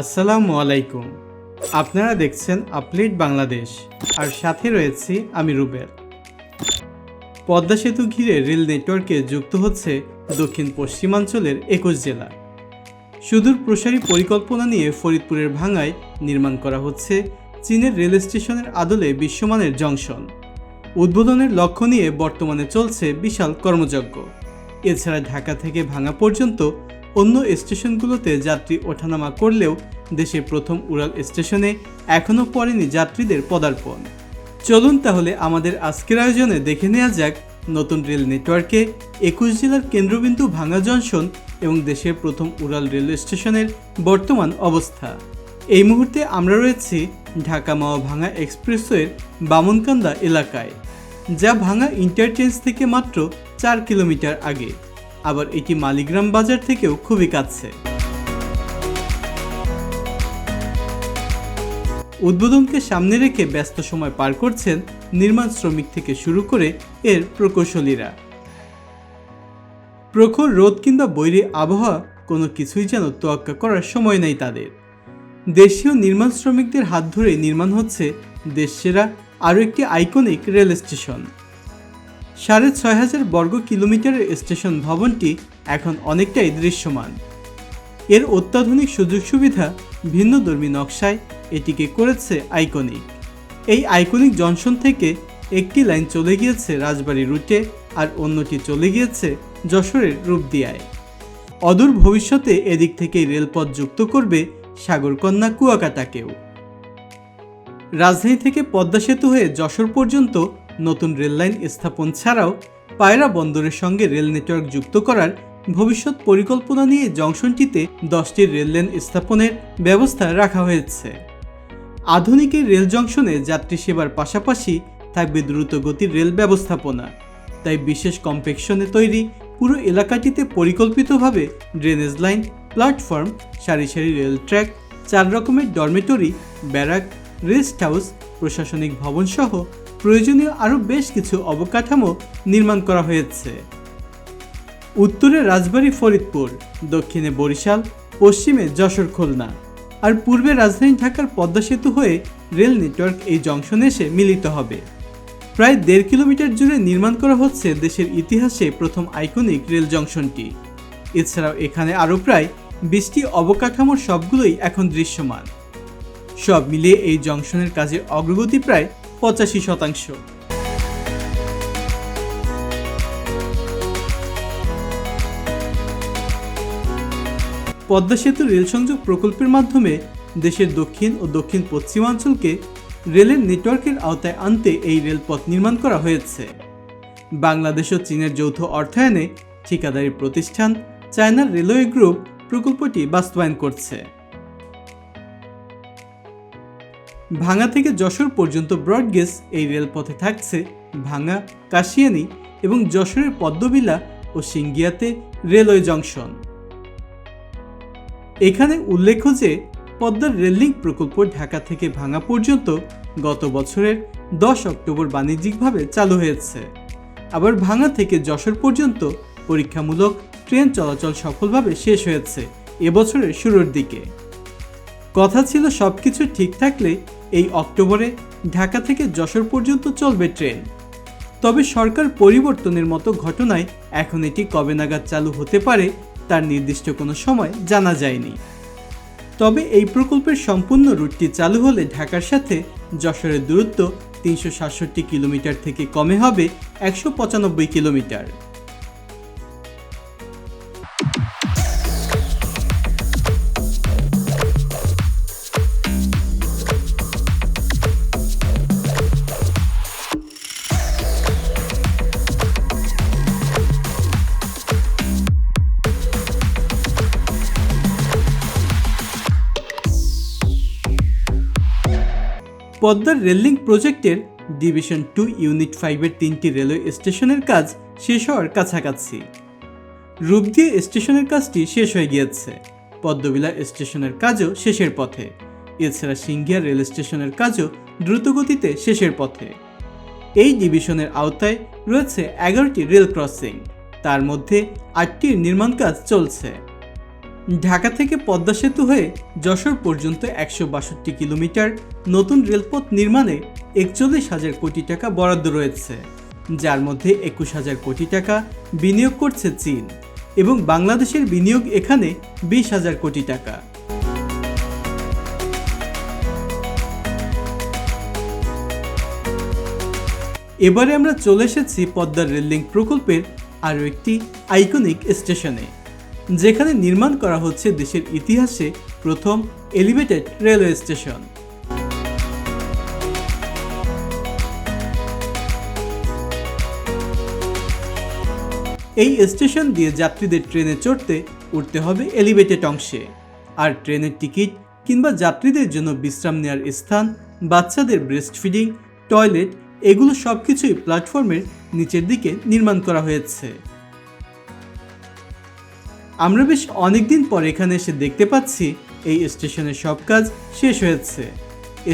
আসসালামু আলাইকুম। আপনারা দেখছেন আপলেট বাংলাদেশ, আর সাথে রয়েছি আমি রুবেল। পদ্মা সেতু ঘিরে রেল নেটওয়ার্কে যুক্ত হচ্ছে দক্ষিণ পশ্চিমাঞ্চলের একুশ জেলা। সুদূর প্রসারী পরিকল্পনা নিয়ে ফরিদপুরের ভাঙায় নির্মাণ করা হচ্ছে চীনের রেল স্টেশনের আদলে বিশ্বমানের জংশন। উদ্বোধনের লক্ষ্য নিয়ে বর্তমানে চলছে বিশাল কর্মযজ্ঞ। এছাড়া ঢাকা থেকে ভাঙা পর্যন্ত অন্য স্টেশনগুলোতে যাত্রী ওঠানামা করলেও দেশের প্রথম উড়াল স্টেশনে এখনও পড়েনি যাত্রীদের পদার্পণ। চলুন তাহলে আমাদের আজকের আয়োজনে দেখে নেওয়া যাক নতুন রেল নেটওয়ার্কে একুশ জেলার কেন্দ্রবিন্দু ভাঙা জংশন এবং দেশের প্রথম উড়াল রেল স্টেশনের বর্তমান অবস্থা। এই মুহূর্তে আমরা রয়েছি ঢাকা মাওয়া ভাঙা এক্সপ্রেসওয়ের বামনকান্দা এলাকায়, যা ভাঙা ইন্টারচেঞ্জ থেকে মাত্র চার কিলোমিটার আগে। আবার এটি মালিগ্রাম বাজার থেকেও খুবই কাছে। উদ্বোধনকে সামনে রেখে ব্যস্ত সময় পার করছেন নির্মাণ শ্রমিক থেকে শুরু করে এর প্রকৌশলীরা। প্রখর রোদ কিংবা বৈরী আবহাওয়া কোনো কিছুই যেন তোয়াক্কা করার সময় নেই তাদের। দেশীয় নির্মাণ শ্রমিকদের হাত ধরে নির্মাণ হচ্ছে দেশসেরা আরও একটি আইকনিক রেল স্টেশন। সাড়ে ছয় হাজার বর্গ কিলোমিটারের স্টেশন ভবনটি এখন অনেকটাই দৃশ্যমান। এর অত্যাধুনিক সুযোগ সুবিধা ভিন্নধর্মী নকশায় এটিকে করেছে আইকনিক। এই আইকনিক জংশন থেকে একটি লাইন চলে গিয়েছে রাজবাড়ী রুটে আর অন্যটি চলে গিয়েছে যশোরের রূপদিয়ায়। অদূর ভবিষ্যতে এদিক থেকেই রেলপথ যুক্ত করবে সাগরকন্যা কুয়াকাটাকেও। রাজধানী থেকে পদ্মা সেতু হয়ে যশোর পর্যন্ত নতুন রেললাইন স্থাপন ছাড়াও পায়রা বন্দরের সঙ্গে রেল নেটওয়ার্ক যুক্ত করার ভবিষ্যৎ পরিকল্পনা নিয়ে জংশনটিতে দশটি রেললাইন স্থাপনের ব্যবস্থা রাখা হয়েছে। আধুনিক রেল জংশনে যাত্রী সেবার পাশাপাশি থাকবে দ্রুত গতির রেল ব্যবস্থাপনা। তাই বিশেষ কম্পেকশনে তৈরি পুরো এলাকাটিতে পরিকল্পিতভাবে ড্রেনেজ লাইন, প্ল্যাটফর্ম, সারি সারি রেল ট্র্যাক, চার রকমের ডরমেটরি, ব্যারাক, রেস্ট হাউস, প্রশাসনিক ভবন সহ প্রয়োজনীয় আরও বেশ কিছু অবকাঠামো নির্মাণ করা হয়েছে। উত্তরে রাজবাড়ী ফরিদপুর, দক্ষিণে বরিশাল, পশ্চিমে যশোর খুলনা আর পূর্বে রাজধানী ঢাকার পদ্মা সেতু হয়ে রেল নেটওয়ার্ক এই জংশনে এসে মিলিত হবে। প্রায় দেড় কিলোমিটার জুড়ে নির্মাণ করা হচ্ছে দেশের ইতিহাসে প্রথম আইকনিক রেল জংশনটি। এছাড়াও এখানে আরও প্রায় বিশটি অবকাঠামোর সবগুলোই এখন দৃশ্যমান। সব মিলিয়ে এই জংশনের কাজের অগ্রগতি প্রায় পঁচাশি শতাংশ। পদ্মা সেতু রেল সংযোগ প্রকল্পের মাধ্যমে দেশের দক্ষিণ ও দক্ষিণ পশ্চিমাঞ্চলকে রেলের নেটওয়ার্কের আওতায় আনতে এই রেলপথ নির্মাণ করা হয়েছে। বাংলাদেশ ও চীনের যৌথ অর্থায়নে ঠিকাদারি প্রতিষ্ঠান চায়নার রেলওয়ে গ্রুপ প্রকল্পটি বাস্তবায়ন করছে। ভাঙা থেকে যশোর পর্যন্ত ব্রডগেজ এই রেলপথে থাকছে ভাঙা কাশিয়ানি এবং যশোরের পদ্মবিলা ও সিঙ্গিয়াতে রেলওয়ে জংশন। এখানে উল্লেখ্য যে, পদ্মার রেললিঙ্ক প্রকল্প ঢাকা থেকে ভাঙা পর্যন্ত গত বছরের দশ অক্টোবর বাণিজ্যিকভাবে চালু হয়েছে। আবার ভাঙা থেকে যশোর পর্যন্ত পরীক্ষামূলক ট্রেন চলাচল সফলভাবে শেষ হয়েছে এবছরের শুরুর দিকে। কথা ছিল সবকিছু ঠিক থাকলে এই অক্টোবরে ঢাকা থেকে যশোর পর্যন্ত চলবে ট্রেন। তবে সরকার পরিবর্তনের মতো ঘটনায় এখন এটি কবে নাগাদ চালু হতে পারে তার নির্দিষ্ট কোনো সময় জানা যায়নি। তবে এই প্রকল্পের সম্পূর্ণ রুটটি চালু হলে ঢাকার সাথে যশোরের দূরত্ব তিনশো সাতষট্টি কিলোমিটার থেকে কমে হবে একশো পঁচানব্বই কিলোমিটার। পদ্মার রেললিঙ্ক প্রজেক্টের ডিভিশন টু ইউনিট ফাইভের তিনটি রেলওয়ে স্টেশনের কাজ শেষ হওয়ার কাছাকাছি। রূপদিয়া স্টেশনের কাজটি শেষ হয়ে গিয়েছে। পদ্মবিলা স্টেশনের কাজও শেষের পথে। এছাড়া সিঙ্গিয়া রেল স্টেশনের কাজও দ্রুতগতিতে শেষের পথে। এই ডিভিশনের আওতায় রয়েছে এগারোটি রেল ক্রসিং। তার মধ্যে আটটির নির্মাণ কাজ চলছে। ঢাকা থেকে পদ্মা সেতু হয়ে যশোর পর্যন্ত একশো বাষট্টি কিলোমিটার নতুন রেলপথ নির্মাণে একচল্লিশ হাজার কোটি টাকা বরাদ্দ রয়েছে। যার মধ্যে একুশ হাজার কোটি টাকা বিনিয়োগ করছে চীন এবং বাংলাদেশের বিনিয়োগ এখানে বিশ হাজার কোটি টাকা। এবারে আমরা চলে এসেছি পদ্মার রেল লিঙ্ক প্রকল্পের আরও একটি আইকনিক স্টেশনে যেখানে নির্মাণ করা হচ্ছে দেশের ইতিহাসে প্রথম এলিভেটেড রেলওয়ে স্টেশন। এই স্টেশন দিয়ে যাত্রীদের ট্রেনে চড়তে উঠতে হবে এলিভেটেড অংশে। আর ট্রেনের টিকিট কিংবা যাত্রীদের জন্য বিশ্রাম নেওয়ার স্থান, বাচ্চাদের ব্রেস্ট ফিডিং টয়লেট এগুলো সব কিছুই প্ল্যাটফর্মের নিচের দিকে নির্মাণ করা হয়েছে। আমরা বেশ অনেকদিন পর এখানে এসে দেখতে পাচ্ছি, এই স্টেশনের সব কাজ শেষ হয়েছে।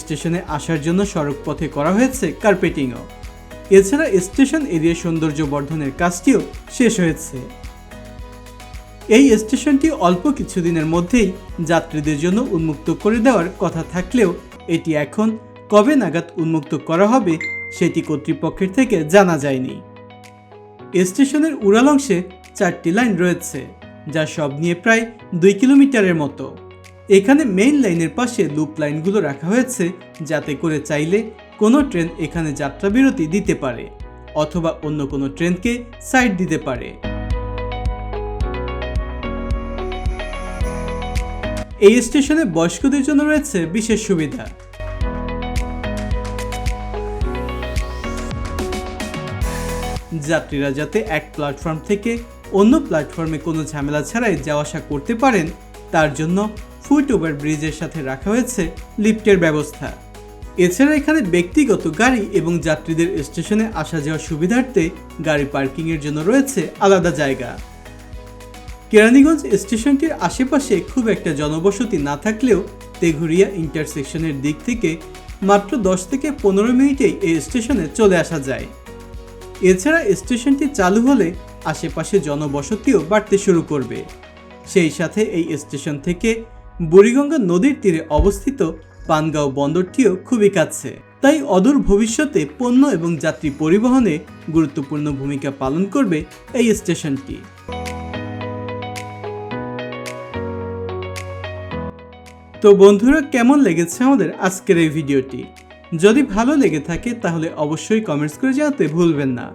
স্টেশনে আসার জন্য সড়ক পথে করা হয়েছে কার্পেটিংও। এছাড়া স্টেশন এরিয়া সৌন্দর্য বর্ধনের কাজটিও শেষ হয়েছে। এই স্টেশনটি অল্প কিছুদিনের মধ্যেই যাত্রীদের জন্য উন্মুক্ত করে দেওয়ার কথা থাকলেও এটি এখন কবে নাগাদ উন্মুক্ত করা হবে সেটি কর্তৃপক্ষের থেকে জানা যায়নি। স্টেশনের উড়াল অংশে চারটি লাইন রয়েছে। যা সব নিয়ে প্রায় দুই কিলোমিটারের মতো। এখানে মেইন লাইনের পাশে লুপ লাইনগুলো রাখা হয়েছে যাতে করে চাইলে কোনো ট্রেন এখানে যাত্রা বিরতি দিতে পারে অথবা অন্য কোনো ট্রেনকে সাইড দিতে পারে। এই স্টেশনে বয়স্কদের জন্য রয়েছে বিশেষ সুবিধা। যাত্রীরা যাতে এক প্ল্যাটফর্ম থেকে অন্য প্ল্যাটফর্মে কোনো ঝামেলা ছাড়াই যাওয়া আসা করতে পারেন, তার জন্য ফুট ওভার ব্রিজের সাথে রাখা হয়েছে লিফটের ব্যবস্থা। এছাড়া এখানে ব্যক্তিগত গাড়ি এবং যাত্রীদের স্টেশনে আসা যাওয়ার সুবিধার্থে গাড়ি পার্কিংয়ের জন্য রয়েছে আলাদা জায়গা। কেরানীগঞ্জ স্টেশনটির আশেপাশে খুব একটা জনবসতি না থাকলেও তেঘুরিয়া ইন্টারসেকশনের দিক থেকে মাত্র দশ থেকে পনেরো মিনিটেই এই স্টেশনে চলে আসা যায়। এছাড়া স্টেশনটি চালু হলে আশেপাশে জনবসতিও বাড়তে শুরু করবে। সেই সাথে এই স্টেশন থেকে বুড়িগঙ্গা নদীর তীরে অবস্থিত পানগাঁও বন্দরটিও খুবই কাছে। তাই অদূর ভবিষ্যতে পণ্য এবং যাত্রী পরিবহনে গুরুত্বপূর্ণ ভূমিকা পালন করবে এই স্টেশনটি। তো বন্ধুরা, কেমন লেগেছে আমাদের আজকের এই ভিডিওটি? যদি ভালো লেগে থাকে তাহলে অবশ্যই কমেন্টস করে জানাতে ভুলবেন না।